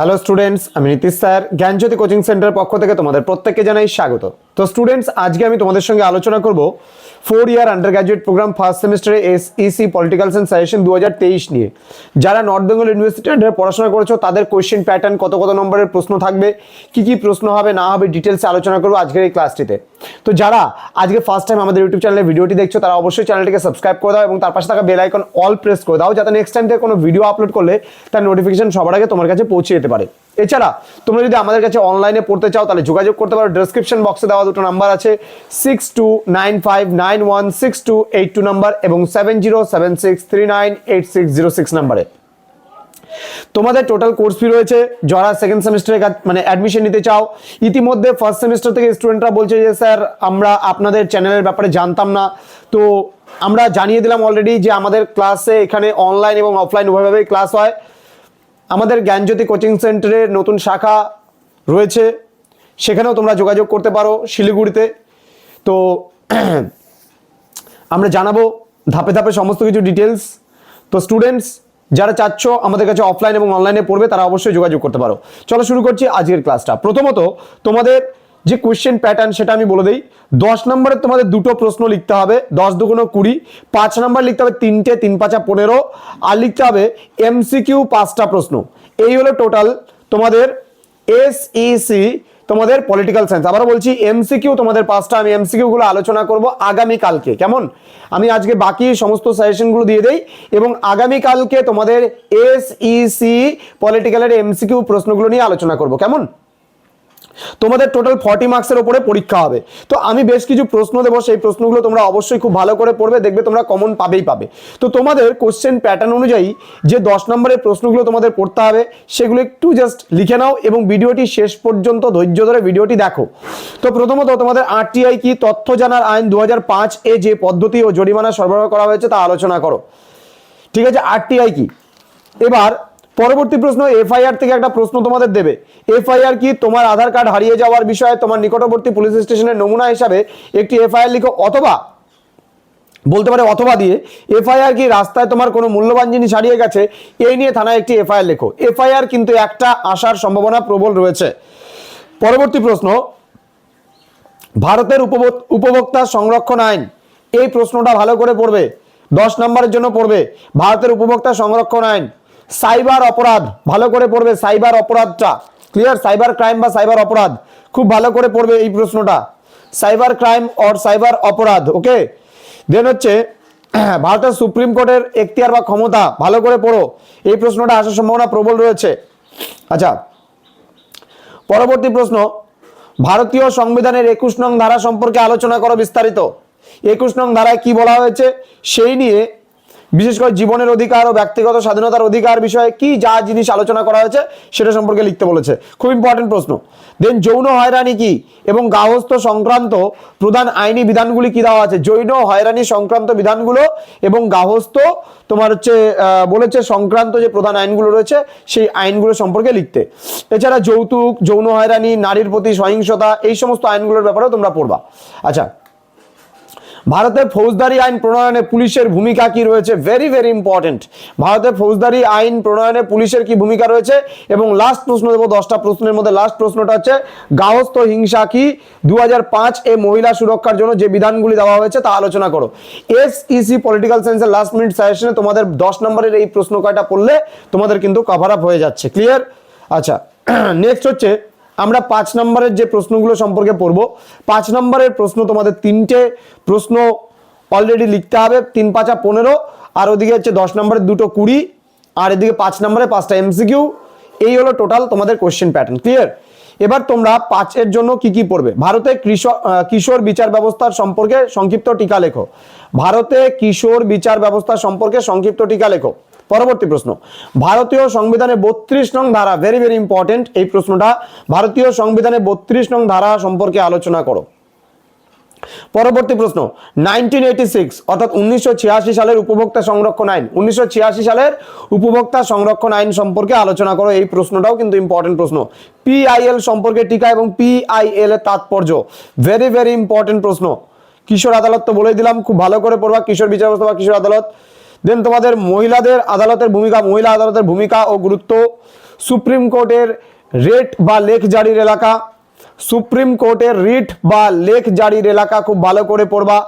Hello students আমি Nitish sir. Gyanjyoti coaching centre পক্ষ থেকে তোমাদের প্রত্যেককে জানাই স্বাগত। তো স্টুডেন্টস আজকে আমি তোমাদের সঙ্গে আলোচনা করব four year undergraduate programme first সেমিস্টারে S EC political science suggestion দু হাজার তেইশ নিয়ে। যারা নর্থ বেঙ্গল ইউনিভার্সিটি আন্ডারে পড়াশোনা করেছ, তাদের কোয়েশ্চেন প্যাটার্ন কত কত নম্বরের প্রশ্ন থাকবে, কি কি প্রশ্ন হবে, না হবে ডিটেলসে আলোচনা করব আজকের এই ক্লাসটিতে তো, যারা আজকে ফার্স্ট টাইম আমাদের ইউটিউব চ্যানেলে ভিডিওটি দেখছ, তারা অবশ্যই চ্যানেলটিকে সাবস্ক্রাইব করে দাও এবং তার পাশে থাকা বেল আইকন অল প্রেস করে দাও, যাতে নেক্সট টাইম থেকে কোনো ভিডিও আপলোড করলে তার নোটিফিকেশন সবার আগে তোমার কাছে পৌঁছে যেতে পারে। এছাড়া তোমরা যদি আমাদের কাছে অনলাইনে পড়তে চাও, তাহলে যোগাযোগ করতে পারো। ডেসক্রিপশন বক্সে দেওয়া দুটো নাম্বার আছে six two nine five nine one six two eight two number এবং seven zero seven six three nine eight six zero six নাম্বারে তোমাদের টোটাল কোর্স ফি রয়েছে, যারা সেকেন্ড সেমিস্টারে মানে অ্যাডমিশন নিতে চাও, ইতিমধ্যে ফার্স্ট সেমিস্টার থেকে স্টুডেন্টরা বলছে যে, স্যার, আমরা আপনাদের চ্যানেলের ব্যাপারে জানতাম না। তো আমরা জানিয়ে দিলাম অলরেডি যে আমাদের ক্লাসে এখানে অনলাইন এবং অফলাইন উভয়ভাবেই ক্লাস হয়। আমাদের জ্ঞানজ্যোতি কোচিং সেন্টারের নতুন শাখা রয়েছে। সেখানেও তোমরা যোগাযোগ করতে পারো শিলিগুড়িতে। তো আমরা জানাব ধাপে ধাপে সমস্ত কিছু ডিটেলস তো স্টুডেন্টস যারা চাচ্ছ আমাদের কাছে অফলাইন এবং অনলাইনে পড়বে, তারা অবশ্যই যোগাযোগ করতে পারো। চলো শুরু করছি আজকের ক্লাসটা প্রথমত, তোমাদের যে কোয়েশ্চেন প্যাটার্ন সেটা আমি বলে দিই। দশ নম্বরে তোমাদের দুটো প্রশ্ন লিখতে হবে, দশ দুগুণ কুড়ি। পাঁচ নম্বর লিখতে হবে তিনটে, তিন পাঁচা পনেরো। আর লিখতে হবে এমসিকিউ পাঁচটা প্রশ্ন। এই হলো টোটাল তোমাদের এসইসি তোমাদের পলিটিক্যাল সায়েন্স আবার বলছি এমসিকিউ তোমাদের পাঁচটা, আমি এমসিকিউ গুলো আলোচনা করব আগামী কালকে, কেমন? আমি আজকে বাকি সমস্ত সাজেশনগুলো দিয়ে দেই এবং আগামী কালকে তোমাদের এসইসি পলিটিক্যালের এমসিকিউ প্রশ্নগুলো নিয়ে আলোচনা করব, কেমন? তোমাদের টোটাল ফর্টি মার্কসের ওপরে পরীক্ষা হবে। তো আমি বেশ কিছু প্রশ্ন দেবো, সেই প্রশ্নগুলো তোমরা অবশ্যই খুব ভালো করে পড়বে, দেখবে তোমরা কমন পাবেই পাবে। তো তোমাদের কোশ্চেন প্যাটার্ন অনুযায়ী যে দশ নম্বরের প্রশ্নগুলো তোমাদের পড়তে হবে, সেগুলো একটু জাস্ট লিখে নাও এবং ভিডিওটি শেষ পর্যন্ত ধৈর্য ধরে ভিডিওটি দেখো। তো প্রথমত তোমাদের আরটিআই কি, তথ্য জানার আইন দু হাজার পাঁচ এ যে পদ্ধতি ও জরিমানা সরবরাহ করা হয়েছে তা আলোচনা করো। ঠিক আছে আরটিআই কি? এবার পরবর্তী প্রশ্ন, এফআইআর থেকে একটা প্রশ্ন তোমাদের দেবে। এফআইআর কি তোমার আধার কার্ড হারিয়ে যাওয়ার বিষয়ে তোমার নিকটবর্তী পুলিশ স্টেশনের নমুনা হিসাবে একটি এফআইআর লিখো অথবা, বলতে পারে অথবা দিয়ে, এফআইআর কি রাস্তায় তোমার কোনো মূল্যবান জিনিস হারিয়ে গেছে, এই নিয়ে থানায় একটি এফআইআর লেখো। এফআইআর কিন্তু একটা আসার সম্ভাবনা প্রবল রয়েছে। পরবর্তী প্রশ্ন, ভারতের উপভোক- উপভোক্তা সংরক্ষণ আইন, এই প্রশ্নটা ভালো করে পড়বে, দশ নম্বরের জন্য পড়বে, ভারতের উপভোক্তা সংরক্ষণ আইন। সাইবার অপরাধ, ভালো করে পড়বে সাইবার অপরাধটা। ক্লিয়ার সাইবার ক্রাইম বা সাইবার অপরাধ। খুব ভালো করে পড়বে এই প্রশ্নটা। সাইবার ক্রাইম অর সাইবার অপরাধ ওকে দেন হচ্ছে, ভারতের সুপ্রিম কোর্টের এখতিয়ার বা ক্ষমতা, ভালো করে পড়ো। এই প্রশ্নটা আসার সম্ভাবনা প্রবল রয়েছে। আচ্ছা পরবর্তী প্রশ্ন। ভারতীয় সংবিধানের একুশ নং ধারা সম্পর্কে আলোচনা করো বিস্তারিত। একুশ নং ধারায় কি বলা হয়েছে? সেই নিয়ে বিশেষ করে জীবনের অধিকার ও ব্যক্তিগত স্বাধীনতার অধিকার বিষয়ে কি যা জিনিস আলোচনা করা হয়েছে, সেটা সম্পর্কে লিখতে বলেছে। খুব ইম্পর্টেন্ট প্রশ্ন। দেন যৌন হয়রানি কি এবং গাহস্থ সংক্রান্ত প্রধান আইনি বিধানগুলি কি দেওয়া আছে? যৌন হয়রানি সংক্রান্ত বিধানগুলো এবং গাহস্থ তোমার হচ্ছে বলেছে সংক্রান্ত যে প্রধান আইনগুলো রয়েছে, সেই আইনগুলো সম্পর্কে লিখতে। এছাড়া যৌতুক, যৌন হয়রানি, নারীর প্রতি সহিংসতা, এই সমস্ত আইনগুলোর ব্যাপারেও তোমরা পড়বা। আচ্ছা ভারতের ফৌজদারি আইন প্রণয়নে পুলিশের ভূমিকা কি রয়েছে? ভেরি ভেরি ইম্পর্টেন্ট ভারতের ফৌজদারি আইন প্রণয়নে পুলিশের কি ভূমিকা রয়েছে? এবং লাস্ট প্রশ্ন দেবো, দশটা প্রশ্নের মধ্যে লাস্ট প্রশ্নটা হচ্ছে গাহস্থ হিংসা কি? দু হাজার পাঁচ এ মহিলা সুরক্ষার জন্য যে বিধানগুলি দেওয়া হয়েছে তা আলোচনা করো। এস ইসি পলিটিক্যাল সায়েন্সের লাস্ট মিনিট সাজেশনে তোমাদের দশ নম্বরের এই প্রশ্ন কয়টা পড়লে তোমাদের কিন্তু কভার আপ হয়ে যাচ্ছে। ক্লিয়ার আচ্ছা নেক্সট হচ্ছে আমরা পাঁচ নম্বরের যে প্রশ্নগুলো সম্পর্কে পড়ব, পাঁচ নম্বরের প্রশ্ন তোমাদের তিনটে প্রশ্ন অলরেডি লিখতে হবে, তিন পাঁচা পনেরো, আর ওদিকে হচ্ছে দশ নম্বরের দুটো কুড়ি, আর এদিকে পাঁচ নম্বরে পাঁচটা এমসিকিউ এই হলো টোটাল তোমাদের কোশ্চেন প্যাটার্ন ক্লিয়ার এবার তোমরা পাঁচের জন্য কি কি পড়বে? ভারতে কিশোর বিচার ব্যবস্থার সম্পর্কে সংক্ষিপ্ত টিকা লেখো। ভারতে কিশোর বিচার ব্যবস্থা সম্পর্কে সংক্ষিপ্ত টিকা লেখো। পরবর্তী প্রশ্ন। ভারতীয় সংবিধানে বত্রিশ নং ধারা ভেরি ভেরি ইম্পর্টেন্ট এই প্রশ্নটা ভারতীয় সংবিধানে বত্রিশ নং ধারা সম্পর্কে আলোচনা করো। পরবর্তী প্রশ্ন নাইনটিন এইটি সিক্স অর্থাৎ উনিশশো ছিয়াশি সালের উপভোক্তা সংরক্ষণ আইন, উনিশশো ছিয়াশি সালের উপভোক্তা সংরক্ষণ আইন সম্পর্কে আলোচনা করো, এই প্রশ্নটাও কিন্তু ইম্পর্টেন্ট প্রশ্ন। পিআইএল সম্পর্কে টিকা এবং পিআইএল এর তাৎপর্য ভেরি ভেরি ইম্পর্টেন্ট প্রশ্ন। কিশোর আদালত তো বলেই দিলাম, খুব ভালো করে পড়বা, কিশোর বিচার ব্যবস্থা বা কিশোর আদালত। দেন তোমাদের মহিলাদের আদালতের ভূমিকা, মহিলা আদালতের ভূমিকা ও গুরুত্ব। সুপ্রিম কোর্টের রেট বা লেখ জারির এলাকা। সুপ্রিম কোর্টের রিট বা লেখ জারির এলাকা খুব ভালো করে পড়বা।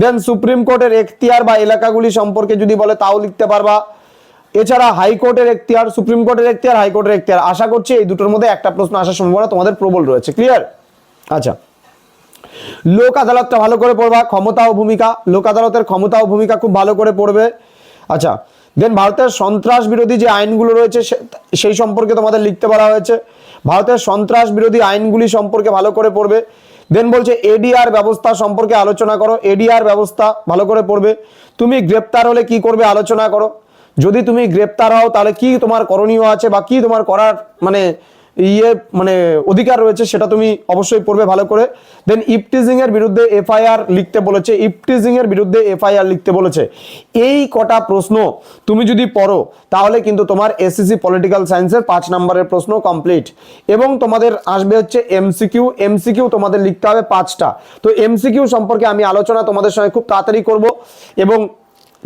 দেন সুপ্রিম কোর্টের এখতিয়ার বা এলাকাগুলি সম্পর্কে যদি বলে তাও লিখতে পারবা। এছাড়া হাইকোর্টের এখতিয়ার সুপ্রিম কোর্টের এখতিয়ার হাইকোর্টের এখতিয়ার। আশা করছি এই দুটোর মধ্যে একটা প্রশ্ন আসার সম্ভাবনা তোমাদের প্রবল রয়েছে। ক্লিয়ার আচ্ছা। লোক আদালতটা ভালো করে পড়বা, ক্ষমতা ও ভূমিকা। লোক আদালতের ক্ষমতা ও ভূমিকা খুব ভালো করে পড়বে। আচ্ছা দেন ভারতের সন্ত্রাস বিরোধী যে আইনগুলো রয়েছে সেই সম্পর্কে তোমাদের লিখতে বলা হয়েছে। ভারতের সন্ত্রাস বিরোধী আইনগুলি সম্পর্কে ভালো করে পড়বে। দেন বলছে এডিআর ব্যবস্থা সম্পর্কে আলোচনা করো। এডিআর ব্যবস্থা ভালো করে পড়বে। তুমি গ্রেপ্তার হলে কি করবে আলোচনা করো। যদি তুমি গ্রেপ্তার হও, তাহলে কি তোমার করণীয় আছে বা কি তোমার করার মানে ইয়ে মানে অধিকার রয়েছে, সেটা তুমি অবশ্যই পড়বে ভালো করে। দেন ইপটিজিং এর বিরুদ্ধে এফআইআর লিখতে বলেছে। ইপটিজিং এর বিরুদ্ধে এফআইআর লিখতে বলেছে। এই কটা প্রশ্ন তুমি যদি পড়ো, তাহলে কিন্তু তোমার এসএসসি পলিটিক্যাল সায়েন্সের পাঁচ নম্বরের প্রশ্ন কমপ্লিট এবং তোমাদের আসবে হচ্ছে এমসিকিউ এমসিকিউ তোমাদের লিখতে হবে পাঁচটা। তো এমসিকিউ সম্পর্কে আমি আলোচনা তোমাদের সঙ্গে খুব তাড়াতাড়ি করব। এবং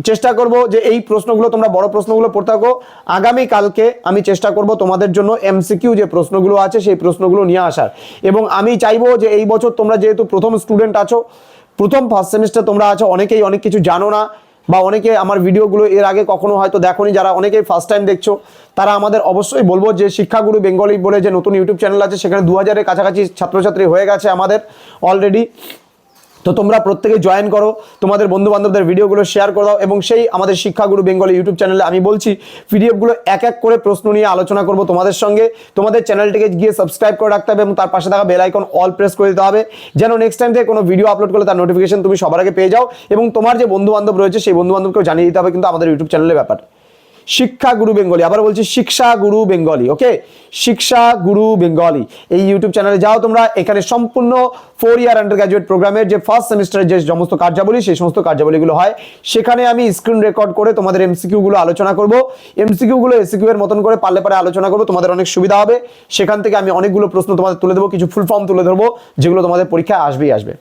চেষ্টা করব যে এই প্রশ্নগুলো, তোমরা বড় প্রশ্নগুলো পড়তে থাকো। আগামী কালকে আমি চেষ্টা করব তোমাদের জন্য এমসিকিউ যে প্রশ্নগুলো আছে, সেই প্রশ্নগুলো নিয়ে আসার। এবং আমি চাইব যে এই বছর তোমরা যেহেতু প্রথম স্টুডেন্ট আছো, প্রথম ফার্স্ট সেমিস্টার তোমরা আছো, অনেকেই অনেক কিছু জানো না, বা অনেকে আমার ভিডিওগুলো এর আগে কখনো হয়তো দেখোনি, যারা অনেকেই ফার্স্ট টাইম দেখছ, তারা আমাদের অবশ্যই বলব যে শিক্ষাগুরু বেঙ্গলি বলে যে নতুন ইউটিউব চ্যানেল আছে, সেখানে দু হাজারের কাছাকাছি ছাত্রছাত্রী হয়ে গেছে আমাদের অলরেডি তো তোমরা প্রত্যেকে জয়েন করো, তোমাদের বন্ধু বান্ধবদের ভিডিওগুলো শেয়ার করে দাও এবং সেই আমাদের শিক্ষাগুরু বেঙ্গলি ইউটিউব চ্যানেলে আমি বলছি পিডিএফগুলো এক এক করে প্রশ্ন নিয়ে আলোচনা করব তোমাদের সঙ্গে। তোমাদের চ্যানেলটিকে গিয়ে সাবস্ক্রাইব করে রাখতে হবে এবং তার পাশে থাকা বেল আইকন অল প্রেস করে দিতে হবে। যেন নেক্সট টাইম থেকে কোনো ভিডিও আপলোড করলে তার নোটিফিকেশন তুমি সবার আগে পেয়ে যাও এবং তোমার যে বন্ধু বান্ধব রয়েছে, সেই বন্ধু বান্ধবকেও জানিয়ে দিতে হবে কিন্তু আমাদের ইউটিউব চ্যানেলের ব্যাপার। শিক্ষা গুরু বেঙ্গলি। আবার বলছি শিক্ষা গুরু বেঙ্গলি ওকে শিক্ষা গুরু বেঙ্গলি। এই ইউটিউব চ্যানেলে যাও তোমরা, এখানে সম্পূর্ণ ফোর ইয়ার আন্ডার গ্রাজুয়েট প্রোগ্রামের যে ফার্স্ট সেমিস্টারের যে সমস্ত কার্যাবলী, সেই সমস্ত কার্যাবলীগুলো হয়। সেখানে আমি স্ক্রিন রেকর্ড করে তোমাদের এমসিকিউ গুলো আলোচনা করব। এমসিকিউ গুলো এসিকিউ এর মতন করে পারলে পারে আলোচনা করব, তোমাদের অনেক সুবিধা হবে। সেখান থেকে আমি অনেকগুলো প্রশ্ন তোমাদের তুলে দেবো, কিছু ফুল ফর্ম তুলে ধরবো, যেগুলো তোমাদের পরীক্ষায় আসবেই আসবে।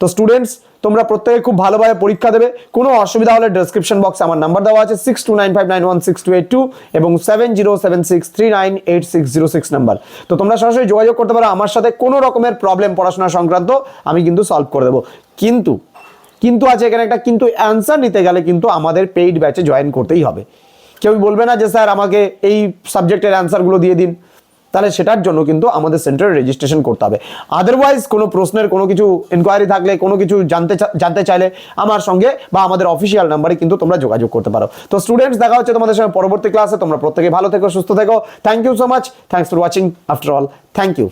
তো স্টুডেন্টস তোমরা প্রত্যেকে খুব ভালোভাবে পরীক্ষা দেবে। কোনো অসুবিধা হলে ডেসক্রিপশন বক্সে আমার নাম্বার দেওয়া আছে six two nine five nine one six two eight two এবং seven zero seven six three nine eight six zero six number তো তোমরা সরাসরি যোগাযোগ করতে পারো, আমার সাথে কোনো রকমের প্রবলেম পড়াশোনা সংক্রান্ত, আমি কিন্তু সলভ করে দেবো। কিন্তু কিন্তু আছে এখানে একটা, কিন্তু অ্যান্সার নিতে গেলে কিন্তু আমাদের পেইড ব্যাচে জয়েন করতেই হবে। কেউ বলবে না যে, স্যার, আমাকে এই সাবজেক্টের অ্যান্সারগুলো দিয়ে দিন। তাহলে সেটার জন্য কিন্তু আমাদের সেন্টারে রেজিস্ট্রেশন করতে হবে। আদারওয়াইজ কোনো প্রশ্নের কোনো কিছু ইনকোয়ারি থাকলে, কোনো কিছু জানতে জানতে চাইলে আমার সঙ্গে বা আমাদের অফিসিয়াল নাম্বারে কিন্তু তোমরা যোগাযোগ করতে পারো। তো স্টুডেন্টস দেখা হচ্ছে তোমাদের সঙ্গে পরবর্তী ক্লাসে তোমরা প্রত্যেকে ভালো থেকো, সুস্থ থেকো। Thank you so much thanks for watching after all thank you